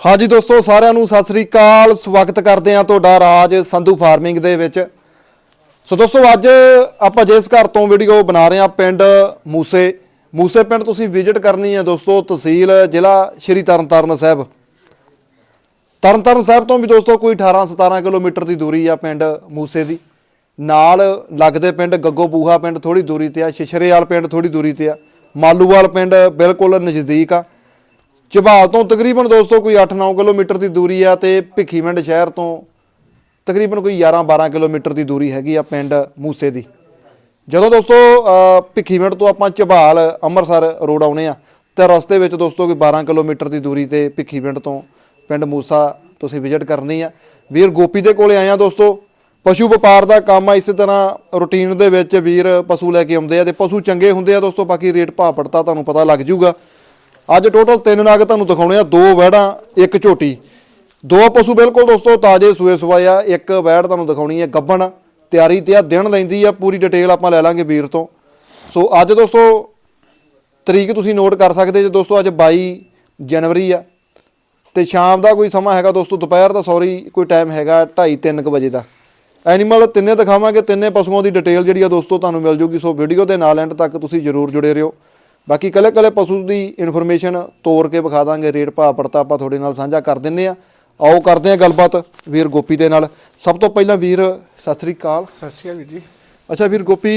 ਹਾਂਜੀ ਦੋਸਤੋ, ਸਾਰਿਆਂ ਨੂੰ ਸਤਿ ਸ੍ਰੀ ਅਕਾਲ। ਸਵਾਗਤ ਕਰਦੇ ਹਾਂ ਤੁਹਾਡਾ ਰਾਜ ਸੰਧੂ ਫਾਰਮਿੰਗ ਦੇ ਵਿੱਚ। ਸੋ ਦੋਸਤੋ, ਅੱਜ ਆਪਾਂ ਜਿਸ ਘਰ ਤੋਂ ਵੀਡੀਓ ਬਣਾ ਰਹੇ ਹਾਂ, ਪਿੰਡ ਮੂਸੇ। ਮੂਸੇ ਪਿੰਡ ਤੁਸੀਂ ਵਿਜ਼ਿਟ ਕਰਨੀ ਹੈ ਦੋਸਤੋ, ਤਹਿਸੀਲ ਜ਼ਿਲ੍ਹਾ ਸ਼੍ਰੀ ਤਰਨਤਾਰਨ ਸਾਹਿਬ। ਤਰਨਤਾਰਨ ਸਾਹਿਬ ਤੋਂ ਵੀ ਦੋਸਤੋ, ਕੋਈ 18 17 ਕਿਲੋਮੀਟਰ ਦੀ ਦੂਰੀ ਆ ਪਿੰਡ ਮੂਸੇ ਦੀ। ਨਾਲ ਲੱਗਦੇ ਪਿੰਡ ਗੱਗੋ ਬੂਹਾ ਪਿੰਡ ਥੋੜੀ ਦੂਰੀ ਤੇ ਆ ਸ਼ਿਸ਼ਰੇਵਾਲ ਪਿੰਡ ਥੋੜੀ ਦੂਰੀ ਤੇ ਆ। ਮਾਲੂਵਾਲ ਪਿੰਡ ਬਿਲਕੁਲ ਨਜ਼ਦੀਕ ਆ। ਝਬਾਲ ਤੋਂ ਤਕਰੀਬਨ ਦੋਸਤੋ ਕੋਈ 8-9 ਕਿਲੋਮੀਟਰ ਦੀ ਦੂਰੀ ਆ ਤੇ ਭਿੱਖੀਵਿੰਡ ਸ਼ਹਿਰ ਤੋਂ ਤਕਰੀਬਨ ਕੋਈ 11-12 ਕਿਲੋਮੀਟਰ ਦੀ ਦੂਰੀ ਹੈਗੀ ਆ ਪਿੰਡ ਮੂਸੇ ਦੀ। ਜਦੋਂ ਦੋਸਤੋ ਅ, ਭਿੱਖੀਵਿੰਡ ਤੋਂ ਆਪਾਂ ਝਬਾਲ ਅੰਮ੍ਰਿਤਸਰ ਰੋਡ ਆਉਨੇ ਆ ਤੇ ਰਸਤੇ ਵਿੱਚ ਦੋਸਤੋ ਕੋਈ 12 ਕਿਲੋਮੀਟਰ ਦੀ ਦੂਰੀ ਤੇ ਭਿੱਖੀਵਿੰਡ ਤੋਂ ਪਿੰਡ ਮੂਸਾ ਤੁਸੀਂ ਵਿਜ਼ਿਟ ਕਰਨੀ ਆ। ਵੀਰ ਗੋਪੀ ਦੇ ਕੋਲੇ ਆਏ ਆ ਦੋਸਤੋ ਪਸ਼ੂ ਵਪਾਰ ਦਾ ਕੰਮ ਆ ਇਸੇ ਤਰ੍ਹਾਂ ਰੂਟੀਨ ਦੇ ਵਿੱਚ ਵੀਰ ਪਸ਼ੂ ਲੈ ਕੇ ਆਉਂਦੇ ਆ ਤੇ ਪਸ਼ੂ ਚੰਗੇ ਹੁੰਦੇ ਆ ਦੋਸਤੋ ਬਾਕੀ ਰੇਟ ਭਾਅ ਪੜਤਾ ਤੁਹਾਨੂੰ ਪਤਾ ਲੱਗ ਜਾਊਗਾ ਅੱਜ ਟੋਟਲ ਤਿੰਨ ਨਾਗ ਤੁਹਾਨੂੰ ਦਿਖਾਉਣੇ ਆ, ਦੋ ਵਹਿੜਾਂ, ਇੱਕ ਝੋਟੀ। ਦੋ ਪਸ਼ੂ ਬਿਲਕੁਲ ਦੋਸਤੋ ਤਾਜ਼ੇ ਸੂਏ ਸਵਾਏ ਆ, ਇੱਕ ਵਹਿੜ ਤੁਹਾਨੂੰ ਦਿਖਾਉਣੀ ਹੈ ਗੱਬਣ। ਤਿਆਰੀ ਤੇ ਆ, ਦਿਨ ਲੈਂਦੀ ਆ, ਪੂਰੀ ਡਿਟੇਲ ਆਪਾਂ ਲੈ ਲਾਂਗੇ ਵੀਰ ਤੋਂ। ਸੋ ਅੱਜ ਦੋਸਤੋ ਤਰੀਕ ਤੁਸੀਂ ਨੋਟ ਕਰ ਸਕਦੇ ਜੇ ਦੋਸਤੋ, ਅੱਜ 22 ਜਨਵਰੀ ਆ। ਤੇ ਸ਼ਾਮ ਦਾ ਕੋਈ ਸਮਾਂ ਹੈਗਾ ਦੋਸਤੋ, ਦੁਪਹਿਰ ਦਾ ਸੌਰੀ ਕੋਈ ਟਾਈਮ ਹੈਗਾ 2:30 3 ਵਜੇ ਦਾ। ਐਨੀਮਲ ਤਿੰਨੇ ਦਿਖਾਵਾਂਗੇ, ਤਿੰਨੇ ਪਸ਼ੂਆਂ ਦੀ ਡਿਟੇਲ ਜਿਹੜੀ ਆ ਦੋਸਤੋ ਤੁਹਾਨੂੰ ਮਿਲ ਜੂਗੀ। ਸੋ ਵੀਡੀਓ ਦੇ ਨਾਲ ਐਂਡ ਤੱਕ ਤੁਸੀਂ ਜਰੂਰ ਜੁੜੇ ਰਹੋ। ਬਾਕੀ ਕੱਲੇ ਕੱਲੇ ਪਸ਼ੂ ਦੀ ਇਨਫੋਰਮੇਸ਼ਨ ਤੋੜ ਕੇ ਵਿਖਾ ਦਾਂਗੇ ਰੇਟ ਭਾਅ ਪੜਤਾ ਆਪਾਂ ਤੁਹਾਡੇ ਨਾਲ ਸਾਂਝਾ ਕਰ ਦਿੰਨੇ ਆ। ਆਓ ਕਰਦੇ ਆ ਗੱਲਬਾਤ ਵੀਰ ਗੋਪੀ ਦੇ ਨਾਲ। ਸਭ ਤੋਂ ਪਹਿਲਾਂ ਵੀਰ ਸਤਿ ਸ੍ਰੀ ਅਕਾਲ। ਸਤਿ ਸ਼੍ਰੀ ਅਕਾਲ ਵੀਰ ਜੀ। ਅੱਛਾ ਵੀਰ ਗੋਪੀ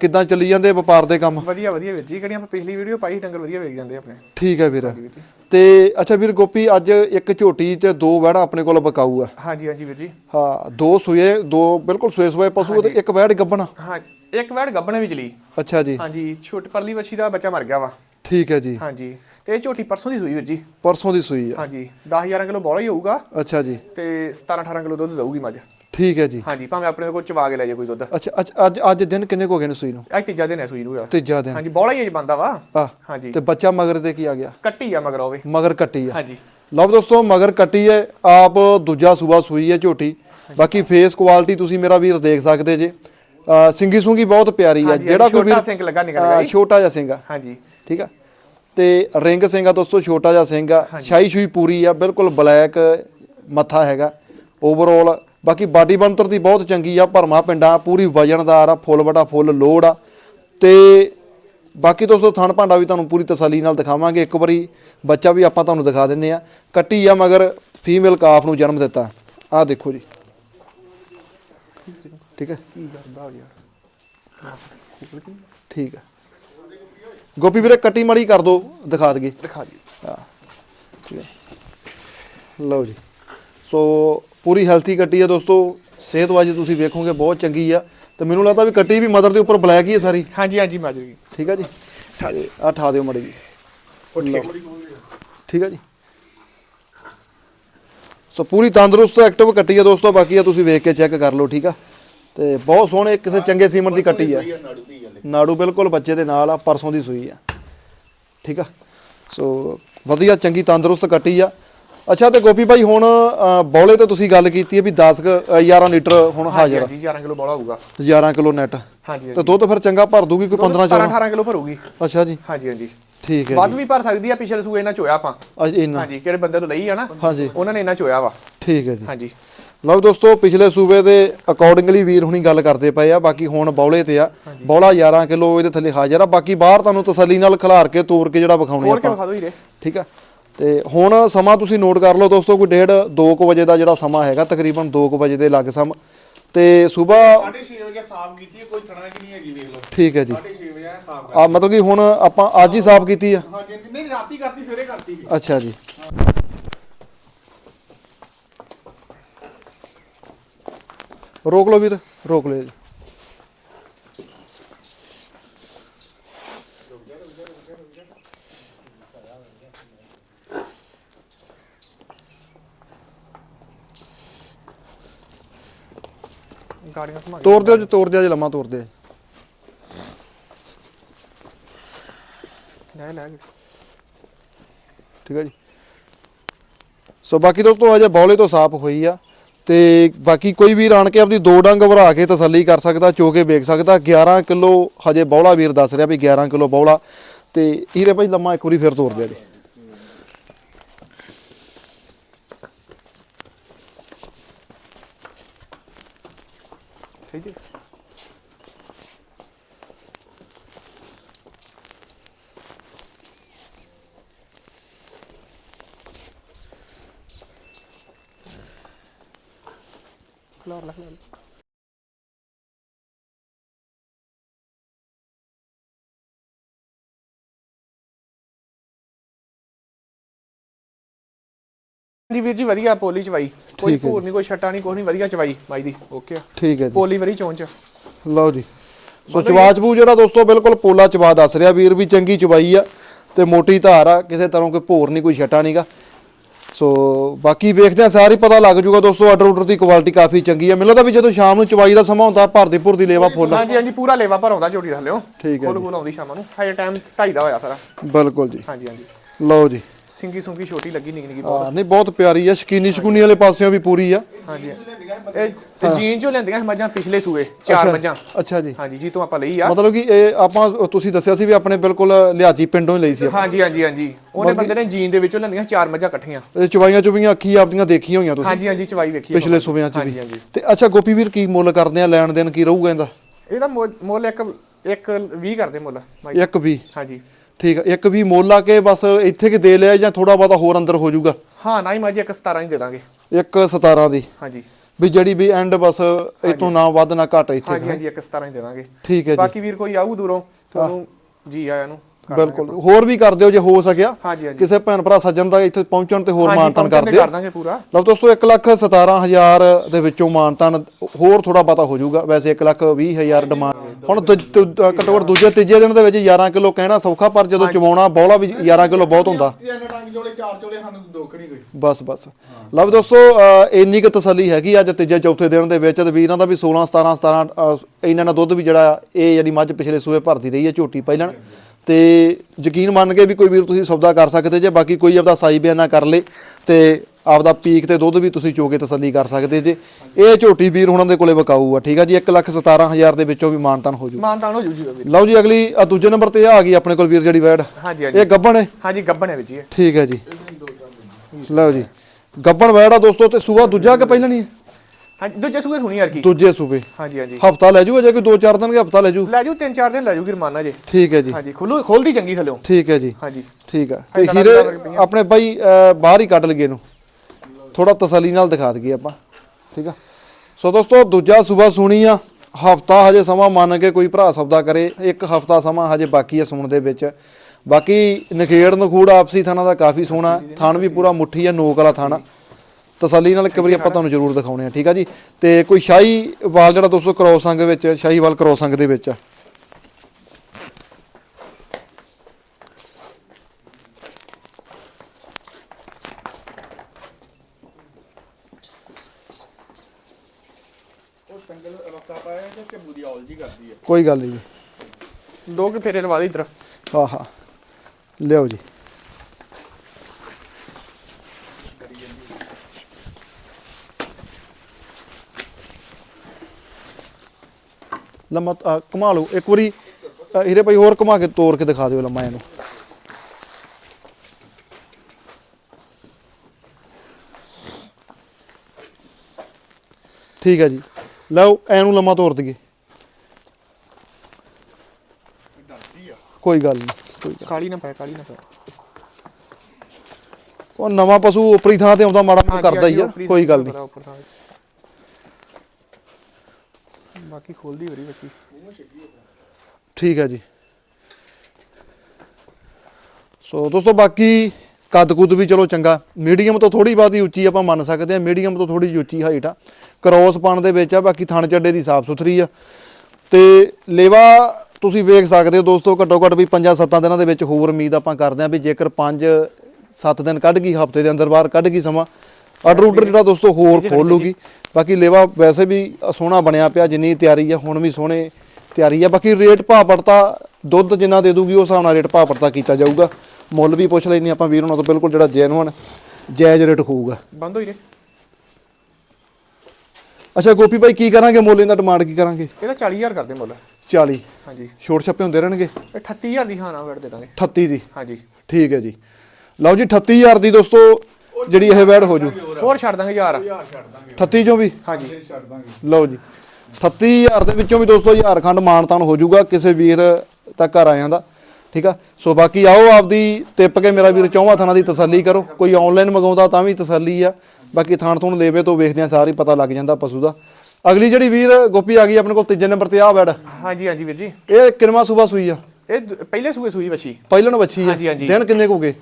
ਕਿੱਦਾਂ ਚੱਲੀ ਜਾਂਦੇ ਵਪਾਰ ਦੇ ਕੰਮ? ਵਧੀਆ ਵਧੀਆ ਵੀਰ ਜੀ। ਕਿਹੜੀ ਆਪਾਂ ਪਿਛਲੀ ਵੀਡੀਓ ਪਾਈ ਡੰਗਰ ਵਧੀਆ ਵੇਚ ਜਾਂਦੇ ਆਪਣੇ। ਠੀਕ ਹੈ ਵੀਰ। ਤੇ ਅੱਛਾ ਵੀਰ ਗੋਪੀ ਅੱਜ ਇੱਕ ਝੋਟੀ ਤੇ ਦੋ ਵਹਿੜਾ ਆਪਣੇ ਕੋਲ ਬਕਾਊ ਆ। ਹਾਂਜੀ ਹਾਂਜੀ ਵੀਰ ਜੀ। ਹਾਂ ਦੋ ਸੂਏ ਦੋ ਬਿਲਕੁਲ ਸੂਏ ਸੂਏ ਪਸ਼ੂ ਤੇ ਇੱਕ ਵਹਿੜ ਗੱਬਣਾ ਹਾਂ ਇੱਕ ਵੈੜ ਗੱਬਣੇ ਵਿੱਚ ਲਈ ਅੱਛਾ ਜੀ। ਹਾਂਜੀ ਛੋਟੀ ਪਰਲੀ ਵੱਛੀ ਦਾ ਬੱਚਾ ਮਰ ਗਿਆ ਵਾ। ਠੀਕ ਹੈ ਜੀ। ਹਾਂਜੀ ਤੇ ਇਹ ਝੋਟੀ ਪਰਸੋਂ ਦੀ ਸੂਈ ਵੀਰ ਜੀ। ਪਰਸੋਂ ਦੀ ਸੂਈ ਆ। ਹਾਂਜੀ 10 11 ਕਿਲੋ ਬੋਲਾ ਹੀ ਹੋਊਗਾ। ਅੱਛਾ ਜੀ। ਤੇ 17 18 ਕਿਲੋ ਦੁੱਧ ਦਊਗੀ ਮੱਝ। ਠੀਕ ਹੈ ਜੀ। ਹਾਂਜੀ ਭਾਵੇਂ ਆਪਣੇ ਕੋਲ ਚਵਾ ਕੇ ਲੈ ਜਾ ਕੋਈ ਦੁੱਧ। ਅੱਛਾ ਅੱਜ ਦਿਨ ਕਿੰਨੇ ਕੁ ਹੋ ਗਏ ਨੇ ਸੂਈ ਨੂੰ? ਅੱਜ ਤੀਜਾ ਦਿਨ ਹੈ ਸੂਈ ਨੂੰ ਯਾਰ। ਤੀਜਾ ਦਿਨ। ਹਾਂਜੀ ਬੋਲਾ ਹੀ ਅਜ ਬੰਦਾ ਵਾ। ਹਾਂਜੀ। ਤੇ ਬੱਚਾ ਮਗਰ ਦੇ ਕੀ ਆ ਗਿਆ? ਕੱਟੀ ਆ ਮਗਰ ਹੋਵੇ ਮਗਰ ਕੱਟੀ ਆ। ਹਾਂਜੀ। ਲਓ ਦੋਸਤੋ ਮਗਰ ਕੱਟੀ ਹੈ ਆਪ ਦੂਜਾ ਸੂਬਾ ਸੂਈ ਹੈ ਝੋਟੀ। ਬਾਕੀ ਫੇਸ ਕੁਆਲਿਟੀ ਤੁਸੀਂ ਮੇਰਾ ਵੀਰ ਦੇਖ ਸਕਦੇ ਜੇ। ਸਿੰਗੀ ਸੁੰਗੀ ਬਹੁਤ ਪਿਆਰੀ ਆ। ਹਾਂਜੀ, ਜਿਹੜਾ ਕੋਈ ਛੋਟਾ ਵੀਰ ਸਿੰਗ ਲੱਗਾ ਨਿਕਲ ਗਿਆ। ਛੋਟਾ ਜਿਹਾ ਸਿੰਘ ਹਾਂਜੀ। ਠੀਕ ਆ? ਤੇ ਰਿੰਗ ਸਿੰਘ ਆ ਦੋਸਤੋ ਛੋਟਾ ਜਿਹਾ ਸਿੰਘ ਆ। ਸ਼ਾਈ ਸ਼ੂਈ ਪੂਰੀ ਆ ਬਿਲਕੁਲ ਬਲੈਕ ਮੱਥਾ ਹੈਗਾ। ਓਵਰਆਲ ਬਾਕੀ ਬਾਡੀ ਬਣਤਰ ਦੀ ਬਹੁਤ ਚੰਗੀ ਆ ਭਰਮਾ ਪਿੰਡਾਂ ਪੂਰੀ ਵਜਨਦਾਰ ਆ ਫੁੱਲ ਬਟਾ ਫੁੱਲ ਲੋਡ ਆ। ਤੇ ਬਾਕੀ ਦੋਸਤੋ ਥਣ ਭਾਂਡਾ ਵੀ ਤੁਹਾਨੂੰ ਪੂਰੀ ਤਸੱਲੀ ਨਾਲ ਦਿਖਾਵਾਂਗੇ। ਇੱਕ ਵਾਰੀ ਬੱਚਾ ਵੀ ਆਪਾਂ ਤੁਹਾਨੂੰ ਦਿਖਾ ਦਿੰਨੇ ਆ। ਕੱਟੀ ਆ ਮਗਰ ਫੀਮੇਲ ਕਾਫ ਨੂੰ ਜਨਮ ਦਿੱਤਾ। ਆਹ ਦੇਖੋ ਜੀ। ਠੀਕ ਹੈ ਕੀ ਕਰਦਾ ਯਾਰ ਠੀਕ ਹੈ ਗੋਪੀ ਵੀਰੇ ਕੱਟੀ ਮੜੀ ਕਰ ਦੋ ਦਿਖਾ ਦਈਏ। ਦਿਖਾ ਠੀਕ ਹੈ ਲਓ ਜੀ। ਸੋ ਪੂਰੀ ਹੈਲਥੀ ਕੱਟੀ ਹੈ ਦੋਸਤੋ। ਸਿਹਤ ਵਾਜੀ ਤੁਸੀਂ ਵੇਖੋਗੇ ਬਹੁਤ ਚੰਗੀ ਆ। ਤੇ ਮੈਨੂੰ ਲੱਗਦਾ ਵੀ ਕੱਟੀ ਵੀ ਮਦਰ ਦੇ ਉੱਪਰ ਬਲੈਕ ਹੀ ਹੈ ਸਾਰੀ। ਹਾਂਜੀ ਹਾਂਜੀ ਮਾਜਰ ਠੀਕ ਹੈ ਜੀ? ਆਹ ਠਾ ਦਿਓ ਮੜੀ ਜੀ। ਠੀਕ ਹੈ ਜੀ? ਸੋ ਪੂਰੀ ਤੰਦਰੁਸਤ ਐਕਟਿਵ ਕੱਟੀ ਹੈ ਦੋਸਤੋ ਬਾਕੀ ਆ ਤੁਸੀਂ ਵੇਖ ਕੇ ਚੈੱਕ ਕਰ ਲਓ ਠੀਕ ਆ? ਤੇ ਬਹੁਤ ਸੋਹਣੇ ਕਿਸੇ ਚੰਗੇ ਸੀਮਨ ਦੀ ਕੱਟੀ ਆ। ਨਾੜੂ ਬਿਲਕੁਲ ਬੱਚੇ ਦੇ ਨਾਲ ਆ ਪਰਸੋਂ ਦੀ ਸੂਈ ਆ। ਠੀਕ ਆ? ਸੋ ਵਧੀਆ ਚੰਗੀ ਤੰਦਰੁਸਤ ਕੱਟੀ ਆ। ਅੱਛਾ ਤੇ ਗੋਪੀ ਭਾਈ ਹੁਣ ਅ, ਬੌਲੇ ਤੇ ਤੁਸੀਂ ਗੱਲ ਕੀਤੀ ਹੈ ਵੀ 10 ਕੁ, ਅ, 11 ਲੀਟਰ ਹੁਣ ਹਾਜ਼ਰ ਹਾਂਜੀ 11 ਕਿਲੋ ਬੋਲਾ ਹੋਊਗਾ। 11 ਕਿਲੋ ਨੈਟ। ਹਾਂਜੀ ਤੇ ਦੁੱਧ ਫਿਰ ਚੰਗਾ ਭਰ ਦੂਗੀ ਕੋਈ 15 17 14 18 ਕਿਲੋ ਭਰੂਗੀ। ਅੱਛਾ ਜੀ। ਹਾਂਜੀ ਹਾਂਜੀ। ਠੀਕ ਹੈ ਵੱਧ ਵੀ ਭਰ ਸਕਦੀ ਆ ਪਿਛਲੇ ਸੂਏ ਇਹਨਾਂ ਚੋਇਆ ਆਪਾਂ। ਅੱਜ ਇੰਨਾ। ਹਾਂਜੀ ਕਿਹੜੇ ਬੰਦੇ ਤੋਂ ਲਈ ਆ ਨਾ ਹਾਂਜੀ। ਉਹਨਾਂ ਨੇ ਇਹਨਾਂ ਚੋਇਆ ਵਾ। ਠੀਕ ਹੈ ਜੀ। ਹਾਂਜੀ। ਲਓ ਦੋਸਤੋ ਪਿਛਲੇ ਸੂਬੇ ਦੇ ਅਕੋਰਡਿੰਗਲੀ ਵੀਰ ਹੁਣੀ ਗੱਲ ਕਰਦੇ ਪਏ ਆ ਬਾਕੀ ਹੁਣ ਬੌਲੇ ਤੇ ਆ। ਬੌਲਾ 11 ਕਿਲੋ ਇਹਦੇ ਥੱਲੇ ਹਾਜ਼ਰ ਆ। ਬਾਕੀ ਬਾਹਰ ਤੁਹਾਨੂੰ ਤਸੱਲੀ ਨਾਲ ਖਿਲਾਰ ਕੇ ਤੋੜ ਕੇ ਜਿਹੜਾ ਵਿਖਾਉਣੇ ਆਪਾਂ। ਹੀਰੇ ਠੀਕ ਆ। ਤੇ ਹੁਣ ਸਮਾਂ ਤੁਸੀਂ ਨੋਟ ਕਰ ਲਓ ਦੋਸਤੋ ਕੋਈ ਡੇਢ 2 ਵਜੇ ਦਾ ਜਿਹੜਾ ਸਮਾਂ ਹੈਗਾ ਤਕਰੀਬਨ 2 ਵਜੇ ਦੇ ਲੱਗ ਸਮ। ਤੇ ਸਵੇਰ 6:30 ਵਜੇ ਸਾਫ਼ ਕੀਤੀ ਕੋਈ ਥਣਾ ਕਿ ਨਹੀਂ ਹੈਗੀ ਵੇਖ ਲਓ। ਠੀਕ ਹੈ ਜੀ। 6:30 ਵਜੇ ਸਾਫ਼ ਆ ਮਤਲਬ ਕਿ ਹੁਣ ਆਪਾਂ ਅੱਜ ਹੀ ਸਾਫ਼ ਕੀਤੀ ਆ। ਹਾਂਜੀ। ਨਹੀਂ ਰਾਤੀ ਕਰਤੀ ਸਵੇਰੇ ਕਰਤੀ ਸੀ। ਅੱਛਾ ਜੀ। ਰੋਕ ਲਓ ਵੀਰ ਰੋਕ ਲਿਓ ਜੀ। ਘੁਮਾ ਤੋੜ ਦਿਓ ਜੀ ਤੋੜ ਦਿਓ ਜੀ ਲੰਮਾ ਤੋੜ ਜੀ। ਲੈ ਲੈ ਠੀਕ ਹੈ ਜੀ। ਸੋ ਬਾਕੀ ਦੋਸਤੋ ਅਜੇ ਬੌਲੇ ਤੋਂ ਸਾਫ਼ ਹੋਈ ਆ ਤੇ ਬਾਕੀ ਕੋਈ ਵੀਰ ਆਣ ਕੇ ਆਪਦੀ ਦੋ ਡੰਗ ਭਰਾ ਕੇ ਤਸੱਲੀ ਕਰ ਸਕਦਾ ਚੋ ਕੇ ਵੇਖ ਸਕਦਾ। 11 ਕਿਲੋ ਹਜੇ ਬੌਲਾ ਵੀਰ ਦੱਸ ਰਿਹਾ ਵੀ 11 ਕਿਲੋ ਬੌਲਾ ਤੇ ਹੀਰੇ ਭਾਈ ਲੰਮਾ ਇੱਕ ਵਾਰੀ ਫਿਰ ਤੋੜ ਦਿਆ ਜੀ। ਸਹੀ ਜੀ ਖਲਾਰ ਲਾ ਖਲਾਰ ਲਾ। ਜੀ ਵੀਰ ਜੀ ਵਧੀਆ ਪੋਲੀ ਚਵਾਈ ਕੋਈ ਭੂਰ ਨਹੀਂ ਕੋਈ ਛੱਟਾ ਨਹੀਂ ਕੋਈ ਨਹੀਂ ਵਧੀਆ ਚਵਾਈ ਮਾਈ ਦੀ ਓਕੇ। ਠੀਕ ਹੈ ਜੀ। ਪੋਲੀ ਵਰੀ ਚੌਂਚ ਲਓ ਜੀ। ਸੋ ਚਵਾਚਬੂ ਜਿਹੜਾ ਦੋਸਤੋ ਬਿਲਕੁਲ ਪੋਲਾ ਚਵਾ ਦੱਸ ਰਿਹਾ ਵੀਰ ਵੀ ਚੰਗੀ ਚਵਾਈ ਆ ਤੇ ਮੋਟੀ ਧਾਰ ਆ ਕਿਸੇ ਤਰ੍ਹਾਂ ਕੋਈ ਭੋਰ ਨਹੀਂ ਕੋਈ ਛਟਾ ਨਹੀਂਗਾ ਸੋ ਬਾਕੀ ਵੇਖਦੇ ਆ ਸਾਰੀ ਪਤਾ ਲੱਗ ਜੂਗਾ ਦੋਸਤੋ ਆਰਡਰ ਆਰਡਰ ਦੀ ਕੁਆਲਿਟੀ ਕਾਫੀ ਚੰਗੀ ਆ। ਮੈਨੂੰ ਲੱਗਦਾ ਵੀ ਜਦੋਂ ਸ਼ਾਮ ਨੂੰ ਚਵਾਈ ਦਾ ਸਮਾਂ ਹੁੰਦਾ ਭਰਦੀ ਭੁਰਦੀ ਲੇਵਾ ਫੁੱਲ। ਹਾਂਜੀ ਹਾਂਜੀ ਪੂਰਾ ਲੇਵਾ ਭਰਾਉਂਦਾ ਦਾ ਲਿਓ ਠੀਕ ਹੈ ਫੁੱਲ ਫੁੱਲ ਆਉਂਦੀ ਸ਼ਾਮਾਂ ਨੂੰ। ਹਜੇ ਟਾਈਮ ਢਾਈ ਦਾ ਹੋਇਆ ਸਾਰਾ। ਬਿਲਕੁਲ ਜੀ। ਹਾਂਜੀ ਹਾਂਜੀ। ਲਓ ਜੀ। ਸਿੰਗੀ ਸੁੰਗੀ ਛੋਟੀ ਲੱਗੀ ਨਿੱਕੀ ਨਿੱਕੀ ਬਹੁਤ। ਹਾਂ ਨਹੀਂ ਬਹੁਤ ਪਿਆਰੀ ਆ। ਸ਼ਕੀਨੀ ਸ਼ਕੂਨੀ ਵਾਲੇ ਪਾਸਿਓਂ ਵੀ ਪੂਰੀ ਆ। ਹਾਂਜੀ। ਇਹ ਤੇ ਜੀਨ ਚੋਂ ਲੈਂਦੀਆਂ ਮੱਝਾਂ ਪਿਛਲੇ ਸੂਏ ਚਾਰ ਮੱਝਾਂ। ਅੱਛਾ ਜੀ। ਹਾਂਜੀ ਜੀ ਤੋਂ ਆਪਾਂ ਲਈ ਆ। ਮਤਲਬ ਕਿ ਇਹ ਆਪਾਂ ਤੁਸੀਂ ਦੱਸਿਆ ਸੀ ਵੀ ਆਪਣੇ ਬਿਲਕੁਲ ਲਿਹਾਜੀ ਪਿੰਡੋਂ ਹੀ ਲਈ ਸੀ ਆਪਾਂ। ਹਾਂਜੀ ਹਾਂਜੀ ਹਾਂਜੀ। ਉਹਨੇ ਬੰਦੇ ਨੇ ਜੀਨ ਦੇ ਵਿੱਚੋਂ ਲੈਂਦੀਆਂ ਚਾਰ ਮੱਝਾਂ ਇਕੱਠੀਆਂ। ਇਹ ਚਵਾਈਆਂ ਚੁਵੀਆਂ ਅੱਖੀ ਆਪਦੀਆਂ ਦੇਖੀਆਂ ਹੋਈਆਂ ਤੁਸੀਂ। ਹਾਂਜੀ ਹਾਂਜੀ ਚਵਾਈ ਵੇਖੀ। ਪਿਛਲੇ ਸੂਬਿਆਂ ਚ ਵੀ। ਹਾਂਜੀ ਹਾਂਜੀ। ਤੇ ਅੱਛਾ ਗੋਪੀ ਵੀਰ ਕੀ ਮੁੱਲ ਕਰਦੇ ਆ ਲੈਣ ਦੇਣ? ਕੀ ਰਹੂਗਾ ਇਹਦਾ? ਇਹਦਾ ਮੁੱਲ ਇੱਕ ਇੱਕ 20 ਕਰਦੇ ਮੁੱਲ। ਇੱਕ ਵੀ ਹਾਂਜੀ। ਠੀਕ ਆ ਇੱਕ ਵੀ ਮੁੱਲ ਆ ਕੇ ਬਸ ਇੱਥੇ ਕਿ ਦੇ ਲਿਆ ਜਾਂ ਥੋੜਾ ਬਹੁਤਾ ਹੋਰ ਅੰਦਰ ਹੋ ਜਾਊਗਾ? ਹਾਂ ਨਾ ਹੀ ਮਾਜੀ ਇੱਕ 17 ਹੀ ਦੇ ਦਾਂਗੇ। ਇੱਕ 17 ਦੀ? ਹਾਂਜੀ। ਵੀ ਜਿਹੜੀ ਵੀ ਐਂਡ ਬਸ ਇਤੋਂ ਨਾ ਵੱਧ ਨਾ ਘਟ ਇੱਥੇ ਹਾਂਜੀ ਹਾਂਜੀ ਇੱਕ 17 ਹੀ ਦੇ ਦਾਂਗੇ। ਠੀਕ ਹੈ ਜੀ। ਬਾਕੀ ਵੀਰ ਕੋਈ ਆਊ ਦੂਰੋਂ? ਤੁਹਾਨੂੰ ਜੀ ਆਇਆਂ ਨੂੰ। ਬਿਲਕੁਲ। ਹੋਰ ਵੀ ਕਰ ਦਿਓ ਜੇ ਹੋ ਸਕਿਆ। ਕਿਸੇ ਭੈਣ ਭਰਾ ਸੱਜਣ ਦਾ ਇੱਥੇ ਪਹੁੰਚਣ ਤੇ ਹੋਰ ਮਾਨਤਾਨ ਕਰ ਦਿਓ ਕਰ ਦਾਂਗੇ ਪੂਰਾ। ਲਓ ਦੋਸਤੋ 1 ਲੱਖ 17000 ਦੇ ਵਿੱਚੋਂ ਮਾਨਤਾਨ ਹੋਰ ਥੋੜਾ ਬਹੁਤਾ ਹੋ ਜਾਊਗਾ। ਵੈਸੇ 1 ਲੱਖ 20000 ਡਿਮਾਂਡ ਹੁਣ ਘੱਟੋ ਘੱਟ ਦੂਜੇ ਤੀਜੇ ਦਿਨ ਦੇ ਵਿੱਚ 11 ਕਿਲੋ ਕਹਿਣਾ ਸੌਖਾ ਪਰ ਜਦੋਂ ਚਵਾਉਣਾ ਬੌਲਾ ਵੀ 11 ਕਿਲੋ ਬਹੁਤ ਹੁੰਦਾ। ਤਿੰਨ ਟੰਗ ਜੋੜੇ ਚਾਰ ਜੋੜੇ ਸਾਨੂੰ ਦੁੱਖ ਨਹੀਂ ਕੋਈ। ਬਸ ਬਸ। ਲਓ ਦੋਸਤੋ ਇੰਨੀ ਕੁ ਤਸੱਲੀ ਹੈਗੀ ਅੱਜ ਤੀਜੇ ਚੌਥੇ ਦਿਨ ਦੇ ਵਿੱਚ ਤੇ ਵੀਰਾਂ ਦਾ ਵੀ 16 17 17 ਅਹ ਇਹਨਾਂ ਦਾ ਦੁੱਧ ਵੀ ਜਿਹੜਾ ਇਹ ਜਿਹੜੀ ਮੱਝ ਪਿਛਲੇ ਸੂਏ ਭਰਦੀ ਰਹੀ ਹੈ ਝੋਟੀ ਪਹਿਲਣ ਤੇ ਯਕੀਨ ਮੰਨ ਕੇ ਵੀ ਕੋਈ ਵੀਰ ਤੁਸੀਂ ਸੌਦਾ ਕਰ ਸਕਦੇ ਜੇ ਬਾਕੀ ਕੋਈ ਆਪਦਾ ਸਾਈ ਬਿਆਨਾ ਕਰ ਲੇ ਤੇ ਆਪਦਾ ਪੀਕ ਤੇ ਦੁੱਧ ਵੀ ਤੁਸੀਂ ਚੋ ਕੇ ਤਸੱਲੀ ਕਰ ਸਕਦੇ ਜੇ। ਇਹ ਝੋਟੀ ਵੀਰ ਹੁਣਾਂ ਦੇ ਕੋਲੇ ਵਿਕਾਊ ਆ ਠੀਕ ਆ ਜੀ? 117000 ਦੇ ਵਿੱਚੋਂ ਵੀ ਮਾਨਤਾਨ ਹੋ ਜੂ। ਮਾਨਤਾਨ ਹੋ ਜੂ ਜੀ ਵੀਰ ਲਓ ਜੀ ਅਗਲੀ ਆ ਦੂਜੇ ਨੰਬਰ ਤੇ ਆ ਗਈ ਆਪਣੇ ਕੋਲ ਵੀਰ ਜਿਹੜੀ ਵੈੜ। ਹਾਂਜੀ ਹਾਂਜੀ। ਇਹ ਗੱਬਣ ਹੈ? ਹਾਂਜੀ ਗੱਬਣ ਹੈ ਵਿੱਚ ਜੀ। ਠੀਕ ਹੈ ਜੀ। ਲਓ ਜੀ। ਗੱਬਣ ਵੈੜ ਆ ਦੋਸਤੋ ਤੇ ਸੂਆ ਦੂਜਾ ਕਿ ਪਹਿਲਾਂ ਨਹੀਂ? ਹਾਂਜੀ ਦੂਜੇ ਸੂਏ ਸੁਣੀ ਯਾਰ ਕੀ? ਦੂਜੇ ਸੂਬੇ। ਹਾਂਜੀ ਹਾਂਜੀ। ਹਫਤਾ ਲੈ ਜੂ ਅਜੇ ਕੋਈ 2-4 ਦਿਨ ਕੇ ਹਫਤਾ ਲੈ ਜੂ। ਲੈ ਜੂ ਤਿੰਨ ਚਾਰ ਦਿਨ ਲੈ ਜੂ ਗਿਰਮਾਨਾ ਜੀ। ਠੀਕ ਹੈ ਜੀ। ਹਾਂਜੀ ਖੁੱਲੂ ਖੋਲਦੀ ਚੰਗੀ ਥੱਲੋਂ ਠੀਕ ਹੈ ਜੀ। ਹਾਂਜੀ। ਠੀਕ ਆ। ਤੇ ਹੀਰੇ। ਆਪਣੇ ਬਾਈ ਅਹ, ਬਾਹਰ ਹੀ ਕੱਢ ਲਈਏ ਇਹਨੂੰ। ਥੋੜਾ ਤਸੱਲੀ ਨਾਲ ਦਿਖਾ ਦਈਏ ਆਪਾਂ। ਠੀਕ ਆ। ਸੋ ਦੋਸਤੋ ਦੂਜਾ ਸੂਬਾ ਸੁਣੀ ਆ। ਹਫਤਾ ਹਜੇ ਸਮਾਂ ਮੰਨ ਕੇ ਕੋਈ ਭਰਾ ਸੌਦਾ ਕਰੇ। ਇੱਕ ਹਫਤਾ ਸਮਾਂ ਹਜੇ ਬਾਕੀ ਆ ਸੁਣ ਦੇ ਵਿੱਚ। ਬਾਕੀ ਨਖੇੜ ਨਖੂੜ ਆਪਸੀ ਥਾਣਾ ਦਾ ਕਾਫੀ ਸੋਹਣਾ। ਥਣ ਵੀ ਪੂਰਾ ਮੁੱਠੀ ਆ ਨੋਕ ਵਾਲਾ ਥਾਣਾ। ਤਸੱਲੀ ਨਾਲ ਇੱਕ ਵਾਰੀ ਆਪਾਂ ਤੁਹਾਨੂੰ ਜ਼ਰੂਰ ਦਿਖਾਉਣੇ ਆ ਠੀਕ ਆ ਜੀ? ਤੇ ਕੋਈ ਸ਼ਾਹੀ ਵਾਲ ਜਿਹੜਾ ਦੋਸਤੋ ਕ੍ਰੋਸ ਵਿੱਚ ਸ਼ਾਹੀਵਾਲ ਕ੍ਰੋਸ ਅੰਗ ਦੇ ਵਿੱਚ ਆ। ਕੋਈ ਗੱਲ ਨਹੀਂ ਜੀ। ਦੋ ਕਿ ਫੇਰੇ ਲਵਾ ਦੇ ਇਧਰ। ਹਾਂ ਹਾਂ ਲਿਓ ਜੀ। ਲੰਮਾ ਅ, ਘੁਮਾ ਲਓ। ਇੱਕ ਵਾਰੀ ਅ, ਹੀਰੇ ਭਾਈ ਹੋਰ ਘੁਮਾ ਕੇ ਤੋੜ ਕੇ ਦਿਖਾ ਦਿਓ ਲੰਮਾ ਇਹਨੂੰ। ਠੀਕ ਹੈ ਜੀ। ਲਓ ਐਨੂੰ ਲੰਮਾ ਤੋੜ ਦਈਏ। ਕੋਈ ਗੱਲ ਨਹੀਂ ਕੋਈ ਗੱਲ ਕਾਲੀ ਨਾ ਪੈ ਕਾਲੀ ਨਾ ਪੈ। ਉਹ ਨਵਾਂ ਪਸ਼ੂ ਉਪਰੀ ਥਾਂ ਤੇ ਆਉਂਦਾ ਮਾੜਾ ਮੋਟਾ ਕਰਦਾ ਹੀ ਆ ਕੋਈ ਗੱਲ ਨਹੀਂ। ਉੱਪਰ ਥਾਂ। ਬਾਕੀ ਖੋਲਦੀ ਵਰੀ ਵਸੀ ਠੀਕ ਹੈ ਜੀ। ਸੋ ਦੋਸਤੋ ਬਾਕੀ ਕੱਦ ਕੁੱਦ ਵੀ ਚਲੋ ਚੰਗਾ। ਮੀਡੀਅਮ ਤੋਂ ਥੋੜੀ ਬਾਤੀ ਉੱਚੀ ਆਪਾਂ ਮੰਨ ਸਕਦੇ ਆ ਮੀਡੀਅਮ ਤੋਂ ਥੋੜੀ ਜਿਹੀ ਉੱਚੀ ਹਾਈਟ ਆ। ਕ੍ਰੋਸ ਪਾਣ ਦੇ ਵਿੱਚ ਆ, ਬਾਕੀ ਥਣ ਚੱਡੇ ਦੀ ਸਾਫ਼ ਸੁਥਰੀ ਆ। ਤੇ ਲੇਵਾ ਤੁਸੀਂ ਵੇਖ ਸਕਦੇ ਹੋ ਦੋਸਤੋ ਘੱਟੋ ਘੱਟ ਵੀ 5-7 ਦਿਨਾਂ ਦੇ ਵਿੱਚ ਹੋਰ ਉਮੀਦ ਆਪਾਂ ਕਰਦੇ ਆ ਵੀ ਜੇਕਰ 5-7 ਦਿਨ ਕੱਢ ਗਈ, ਹਫ਼ਤੇ ਦੇ ਅੰਦਰ ਬਾਹਰ ਕੱਢ ਗਈ ਸਮਾਂ ਆਰਡਰ ਉਡਰ ਜਿਹੜਾ ਦੋਸਤੋ ਹੋਰ ਖੋਲ ਲੂਗੀ ਬਾਕੀ ਲੇਵਾ ਵੈਸੇ ਵੀ ਸੋਹਣਾ ਬਣਿਆ ਪਿਆ ਜਿੰਨੀ ਤਿਆਰੀ ਆ ਹੁਣ ਵੀ ਸੋਹਣੇ ਤਿਆਰੀ ਆ। ਬਾਕੀ ਰੇਟ ਭਾਅ ਪੜਤਾ ਦੁੱਧ ਜਿੰਨਾ ਦੇ ਦੂਗੀ ਉਸ ਹਿਸਾਬ ਨਾਲ ਰੇਟ ਭਾਅ ਪੜਤਾ ਕੀਤਾ ਜਾਊਗਾ। ਮੁੱਲ ਵੀ ਪੁੱਛ ਲੈਣੀ ਆਪਾਂ ਵੀਰ ਉਹਨਾਂ ਤੋਂ ਬਿਲਕੁਲ ਜਿਹੜਾ ਜੈਨੂਅਨ ਜਾਇਜ਼ ਰੇਟ ਹੋਊਗਾ। ਬੰਦ ਹੋਈ ਰੇ? ਅੱਛਾ ਗੋਪੀ ਭਾਈ ਕੀ ਕਰਾਂਗੇ ਮੁੱਲ? ਇਹਦਾ ਡਿਮਾਂਡ ਕੀ ਕਰਾਂਗੇ? ਇਹਦਾ 40000 ਕਰਦੇ ਮੁੱਲ। 40 ਹਾਂਜੀ। ਛੋਟ ਛੱਪੇ ਹੁੰਦੇ ਰਹਿਣਗੇ? ਇਹ 38000 ਦੀ ਹਾਂ ਨਾ ਵੜ ਦੇ ਦਾਂਗੇ। 38 ਦੀ। ਹਾਂਜੀ। ਠੀਕ ਹੈ ਜੀ। ਲਓ ਜੀ 38000 ਦੀ ਦੋਸਤੋ ਜਿਹੜੀ ਇਹ ਵੈਡ ਹੋ ਜੂ। ਹੋਰ ਛੱਡ ਦਾਂਗੇ ਯਾਰ। ਹਜ਼ਾਰ ਛੱਡ ਦਾਂਗੇ 38 ਚੋਂ ਵੀ? ਹਾਂਜੀ। ਛੱਡ ਦਾਂਗੇ ਲਓ ਜੀ। 38000 ਦੇ ਵਿੱਚੋਂ ਵੀ ਦੋਸਤੋ ਹਜ਼ਾਰ ਖੰਡ ਮਾਨਤਾਨ ਹੋ ਜਾਊਗਾ ਕਿਸੇ ਵੀਰ ਤੱਕ ਘਰ ਆਇਆਂ ਦਾ। ਠੀਕ ਆ? ਸੋ ਬਾਕੀ ਆਓ ਆਪਦੀ ਟਿੱਪ ਕੇ ਮੇਰਾ ਵੀਰ ਚੌਵਾਂ ਥਾਣਾ ਦੀ ਤਸੱਲੀ ਕਰੋ। ਕੋਈ ਆਨਲਾਈਨ ਮੰਗਾਉਂਦਾ ਤਾਂ ਵੀ ਤਸੱਲੀ ਆ। ਬਾਕੀ ਥਾਣ ਥੂਣ ਲੇਵੇ ਤੋਂ ਵੇਖਦੇ ਆ ਸਾਰੀ ਪਤਾ ਲੱਗ ਜਾਂਦਾ ਪਸ਼ੂ ਦਾ। ਅਗਲੀ ਜਿਹੜੀ ਵੀਰ ਗੋਪੀ ਆ ਗਈ ਆਪਣੇ ਕੋਲ ਤੀਜੇ ਨੰਬਰ ਤੇ ਆ ਬੈਡ ਹਾਂਜੀ ਹਾਂਜੀ ਵੀਰ ਜੀ। ਇਹ ਕਿੰਨਵਾਂ ਸੂਬਾ ਸੂਈ ਆ? ਇਹ ਦ- ਪਹਿਲੇ ਸੂਏ ਸੂਈ ਵਛੀ। ਪਹਿਲਣ ਬੱਚੀ ਆ। ਹਾਂਜੀ, ਹਾਂਜੀ। ਦਿਨ ਕਿੰਨੇ ਕੁ ਹੋ ਗਏ?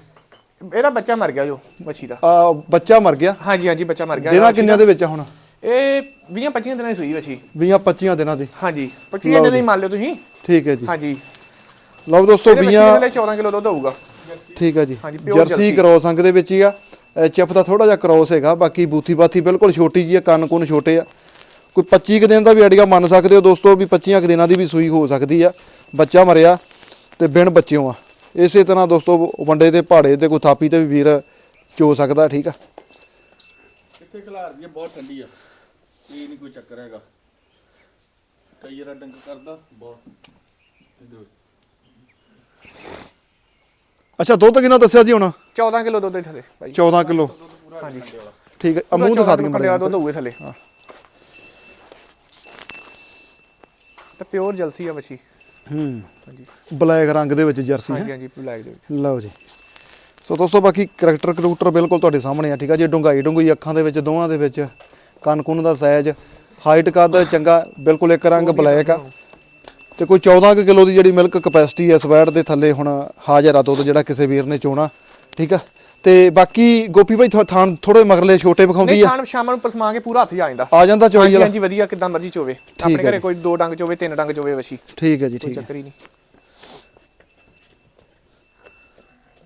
ਇਹਦਾ ਬੱਚਾ ਮਰ ਗਿਆ ਜੋ ਵਛੀ ਦਾ। ਆ ਬੱਚਾ ਮਰ ਗਿਆ? ਹਾਂਜੀ ਹਾਂਜੀ ਬੱਚਾ ਮਰ ਗਿਆ। ਦਿਨਾਂ ਕਿੰਨਿਆਂ ਦੇ। ਵਿੱਚ ਆ ਹੁਣ? ਇਹ 20 25 ਦਿਨਾਂ ਦੀ ਸੂਈ ਵਛੀ 20 25 ਦਿਨਾਂ ਦੇ। ਹਾਂਜੀ 25 ਦਿਨਾਂ ਹੀ ਮੰਨ ਲਿਓ ਤੁਸੀਂ। ਠੀਕ ਹੈ ਜੀ। ਹਾਂਜੀ। ਲਓ ਦੋਸਤੋ ਇਹਦੇ ਵਛੀ 20 ਦੇ 14 ਕਿਲੋ ਦੁੱਧ ਹੋਊਗਾ। ਠੀਕ ਹੈ ਜੀ। ਜਰਸੀ। ਕ੍ਰੋਸ ਅੰਗ ਦੇ ਵਿੱਚ ਹੀ ਆ। ਚਿਪ ਦਾ ਥੋੜਾ ਜਿਹਾ ਕ੍ਰੋਸ ਹੈਗਾ ਬਾਕੀ ਬੂਥੀ ਬਾਥੀ ਬਿਲਕੁਲ ਛੋਟੀ ਜੀ ਆ ਕੰਨ ਕੁੰਨ ਛੋਟੇ ਆ। ਕੋਈ 25 ਕੁ ਦਿਨ ਦਾ ਵੀ ਆਈਡੀਆ ਮੰਨ ਸਕਦੇ ਹੋ ਦੋਸਤੋ ਵੀ 25 ਕੁ ਦਿਨਾਂ ਦੀ ਵੀ ਸੂਈ ਹੋ ਸਕਦੀ ਆ। ਬੱਚਾ ਮਰਿਆ ਤੇ ਬਿਨ ਬੱਚਿਓ ਆ। ਇਸੇ ਤਰ੍ਹਾਂ ਦੋਸਤੋ ਵੰਡੇ ਦੇ ਪਹਾੜੇ ਤੇ ਕੋਈ ਥਾਪੀ ਤੇ ਵੀ ਵੀਰ ਚੋ ਸਕਦਾ ਠੀਕ ਆ? ਕਿੱਥੇ ਖਿਲਾਰ ਦੀ ਬਹੁਤ ਠੰਡੀ ਆ। ਇਹ ਨਹੀਂ ਕੋਈ ਚੱਕਰ ਹੈਗਾ। ਕਈ ਵਾਰ ਡੰਗ ਕਰਦਾ ਬਹੁਤ। ਇਹ ਦੇਖੋ। ਅੱਛਾ ਦੁੱਧ ਕਿੰਨਾ ਦੱਸਿਆ ਜੀ ਹੁਣ? 14 ਕਿਲੋ ਦੁੱਧ ਥੱਲੇ ਭਾਈ 14 ਕਿਲੋ। ਹਾਂਜੀ। ਠੀਕ ਹੈ ਆ ਮੂੰਹ ਦਿਖਾ ਦਈਏ ਕੰਡੇ ਦਾ ਦੁੱਧ ਹੋਊਗਾ ਥੱਲੇ। ਤੇ ਪਿਓਰ ਜਲਸੀ ਆ ਵਛੀ। ਹੂੰ ਹਾਂਜੀ। ਬਲੈਕ ਰੰਗ ਦੇ ਵਿੱਚ ਜਰਸੀ ਹੈ। ਹਾਂਜੀ ਹਾਂਜੀ ਬਲੈਕ ਦੇ ਵਿੱਚ। ਲਓ ਜੀ। ਸੋ ਦੋਸਤੋ ਬਾਕੀ ਕਰੈਕਟਰ ਕਰੂਕਟਰ ਬਿਲਕੁਲ ਤੁਹਾਡੇ ਸਾਹਮਣੇ ਆ ਠੀਕ ਆ? ਜੀ ਡੁੰਗਾਈ ਡੁੰਗਈ ਅੱਖਾਂ ਦੇ ਵਿੱਚ ਦੋਵਾਂ ਦੇ ਵਿੱਚ ਕੰਨ ਕੁੰਨ ਦਾ ਸਾਈਜ਼ ਹਾਈਟ ਕੱਦ ਚੰਗਾ ਬਿਲਕੁਲ ਇੱਕ ਰੰਗ ਬਲੈਕ ਆ। ਤੇ ਕੋਈ 14 ਕੁ ਕਿਲੋ ਦੀ ਜਿਹੜੀ ਮਿਲਕ ਕਪੈਸਿਟੀ ਹੈ ਸਵੈਟ ਦੇ ਥੱਲੇ ਹੁਣ ਹਾਜ਼ਰ ਆ ਦੁੱਧ ਜਿਹੜਾ ਕਿਸੇ ਵੀਰ ਨੇ ਚੋਣਾ ਠੀਕ ਆ? ਤੇ ਬਾਕੀ ਗੋਪੀ ਭਾਈ ਥੋ- ਥੋੜੇ ਮਗਰਲੇ ਛੋਟੇ ਵਿਖਾਉਂਦੀ ਨਹੀਂ ਆ। ਖਾਣ ਸ਼ਾਮ ਨੂੰ ਪਸਮਾ ਕੇ ਪੂਰਾ ਹੱਥ ਹੀ ਆ ਜਾਂਦਾ। ਆ ਜਾਂਦਾ ਚੋਈ ਹਾਂਜੀ ਵਾਲਾ। ਹਾਂਜੀ ਵਧੀਆ ਕਿਦਾਂ ਮਰਜ਼ੀ ਚੋਵੇ। ਆਪਣੇ ਘਰੇ। ਕੋਈ ਦੋ ਡੰਗ ਚੋਵੇ ਤਿੰਨ ਡੰਗ ਚੋਵੇ ਵਛੀ ਠੀਕ ਹੈ ਜੀ ਠੀਕ ਹੈ ਚੱਕਰ ਹੀ ਨਹੀਂ।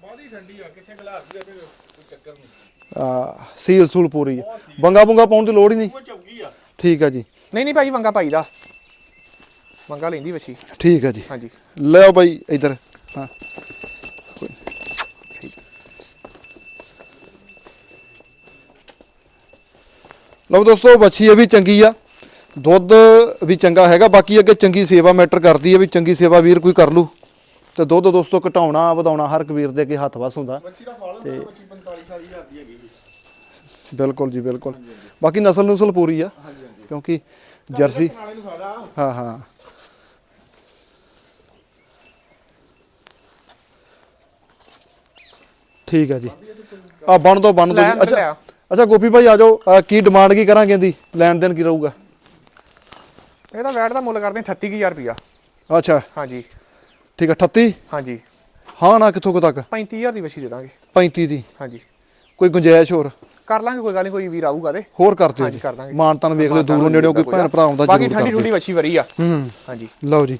ਬਾਹਲੀ ਠੰਡੀ ਆ ਕਿੱਥੇ ਖਿਲਾਰ ਦੀ ਆ ਤੇ ਕੋਈ ਚੱਕਰ ਨਹੀਂ। ਆ ਸੀਲ ਸੂਲ ਪੂਰੀ ਆ। ਬੰਗਾ ਬੁੰਗਾ ਪਾਉਣ ਦੀ ਲੋੜ ਹੀ ਨਹੀਂ। ਆ। ਠੀਕ ਹੈ ਜੀ। ਨਹੀਂ ਨਹੀਂ ਭਾਈ ਵੰਗਾ ਭਾਈ ਦਾ ਵੰਗਾ ਲੈਂਦੀ ਵਛੀ ਠੀਕ ਹੈ ਜੀ। ਹਾਂਜੀ। ਲਿਓ ਬਾਈ ਇੱਧਰ। ਹਾਂ। ਲਓ ਦੋਸਤੋ ਬੱਚੀ ਇਹ ਵੀ ਚੰਗੀ ਆ। ਦੁੱਧ ਵੀ ਚੰਗਾ ਹੈਗਾ ਬਾਕੀ ਅੱਗੇ ਚੰਗੀ ਸੇਵਾ ਮੈਟਰ ਕਰਦੀ ਹੈ ਵੀ ਚੰਗੀ ਸੇਵਾ ਵੀਰ ਕੋਈ ਕਰ ਲੂ। ਤੇ ਦੁੱਧ ਦੋਸਤੋ ਘਟਾਉਣਾ ਵਧਾਉਣਾ ਹਰ ਇੱਕ ਵੀਰ ਦੇ ਅੱਗੇ ਹੱਥ ਵਸ ਹੁੰਦਾ। ਬੱਚੀ ਦਾ ਫਲ ਹੁੰਦਾ ਬੱਚੀ 45 40 ਹਜ਼ਾਰ ਦੀ ਹੈਗੀ ਜੀ। ਬਿਲਕੁਲ ਜੀ ਬਿਲਕੁਲ। ਬਾਕੀ ਨਸਲ ਨੁਸਲ ਪੂਰੀ ਆ ਕਿਉਂਕਿ ਜਰਸੀ ਹਾਂ ਹਾਂ। ਠੀਕ ਹੈ ਜੀ। ਆ ਬਣ ਦੋ ਬਣ ਦੋ ਜੀ ਅੱਛਾ। ਅੱਛਾ ਗੋਪੀ ਭਾਈ ਆ ਜਾਓ। ਕੀ ਡਿਮਾਂਡ ਕੀ ਕਰਾਂਗੇ ਇਹਦੀ? ਲੈਣ ਦੇਣ ਕੀ ਰਹੂਗਾ? ਇਹਦਾ ਵੈਟ ਦਾ ਮੁੱਲ ਕਰਦੇ 38000 ਰੁਪਿਆ ਅੱਛਾ। ਹਾਂਜੀ। ਠੀਕ ਹੈ 38 ਹਾਂਜੀ। ਹਾਂ ਨਾ ਕਿੱਥੋਂ ਕੁ ਤੱਕ? 35000 ਦੀ ਵਛੀ ਦੇ ਦਾਂਗੇ। 35 ਦੀ? ਹਾਂਜੀ। ਕੋਈ ਗੁੰਜਾਇਸ਼ ਹੋਰ? ਕਰ ਲਾਂਗੇ ਕੋਈ ਗੱਲ ਨਹੀਂ ਕੋਈ ਵੀਰ ਆਊਗਾ ਤੇ। ਹੋਰ ਕਰ ਦਿਓ ਹਾਂਜੀ, ਕਰ ਦਾਂਗੇ। ਮਾਨਤਾਨ ਵੇਖ ਲਿਓ ਦੂਰੋਂ ਨੇੜਿਓਂ ਕੋਈ ਭੈਣ ਭਰਾ ਆਉਂਦਾ ਬਾਕੀ ਜ਼ਰੂਰ ਠੰਡੀ ਠੁੰਡੀ ਵਛੀ ਵਰੀ ਆ। ਹੂੰ ਹਾਂਜੀ। ਲਓ ਜੀ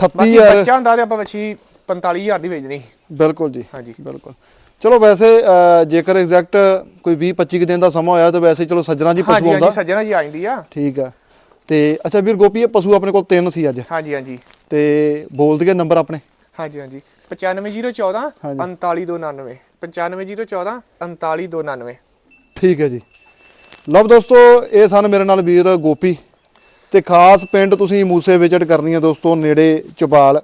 ਬਾਕੀ 38000 ਬੱਚਾ ਹੁੰਦਾ ਤੇ ਆਪਾਂ ਵਛੀ 45000 ਦੀ ਵੇਚਣੀ। ਬਿਲਕੁਲ ਜੀ ਹਾਂਜੀ। ਬਿਲਕੁਲ। ਚਲੋ ਵੈਸੇ ਜੇਕਰ ਐਗਜ਼ੈਕਟ ਕੋਈ 20 25 ਦਿਨ ਦਾ ਸਮਾਂ ਹੋਇਆ ਤਾਂ ਵੈਸੇ ਚਲੋ ਸੱਜਣਾ ਜੀ ਪਸ਼ੂ ਆਉਂਦਾ ਹਾਂਜੀ ਸੱਜਣਾ ਜੀ ਆ ਜਾਂਦੀ ਆ। ਠੀਕ ਆ। ਤੇ ਅੱਛਾ ਵੀਰ ਗੋਪੀ ਇਹ ਪਸ਼ੂ ਆਪਣੇ ਕੋਲ ਤਿੰਨ ਸੀ ਅੱਜ। ਹਾਂਜੀ ਹਾਂਜੀ। ਤੇ ਬੋਲ ਦਈਏ ਨੰਬਰ ਆਪਣੇ? ਹਾਂਜੀ ਹਾਂਜੀ। 95014 ਹਾਂਜੀ। 39299 95014 39299 ਠੀਕ ਹੈ ਜੀ। ਲਓ ਦੋਸਤੋ ਇਹ ਸਨ ਮੇਰੇ ਨਾਲ ਵੀਰ ਗੋਪੀ। ਤੇ ਖਾਸ ਪਿੰਡ ਤੁਸੀਂ ਮੂਸੇ ਵਿਜ਼ਿਟ ਕਰਨੀ ਹੈ ਦੋਸਤੋ ਨੇੜੇ ਚਪਾਲ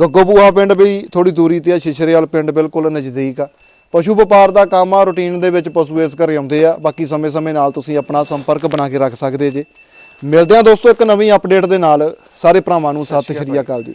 ਗੱਗੋਬੂਹਾ ਪਿੰਡ ਵੀ ਥੋੜੀ ਦੂਰੀ ਤੇ ਆ ਸ਼ਿਸ਼ਰੇਵਾਲ ਪਿੰਡ ਬਿਲਕੁਲ ਨਜ਼ਦੀਕ ਆ। ਪਸ਼ੂ ਵਪਾਰ ਦਾ ਕੰਮ ਆ ਰੂਟੀਨ ਦੇ ਵਿੱਚ ਪਸ਼ੂ ਇਸ ਘਰੇ ਆਉਂਦੇ ਆ। ਬਾਕੀ ਸਮੇਂ-ਸਮੇਂ ਨਾਲ ਤੁਸੀਂ ਆਪਣਾ ਸੰਪਰਕ ਬਣਾ ਕੇ ਰੱਖ ਸਕਦੇ ਜੇ। ਮਿਲਦੇ ਆ ਦੋਸਤੋ ਇੱਕ ਨਵੀਂ ਅਪਡੇਟ ਦੇ ਨਾਲ। ਸਾਰੇ ਭਰਾਵਾਂ ਨੂੰ ਸਤਿ ਸ਼੍ਰੀ ਅਕਾਲ ਜੀ।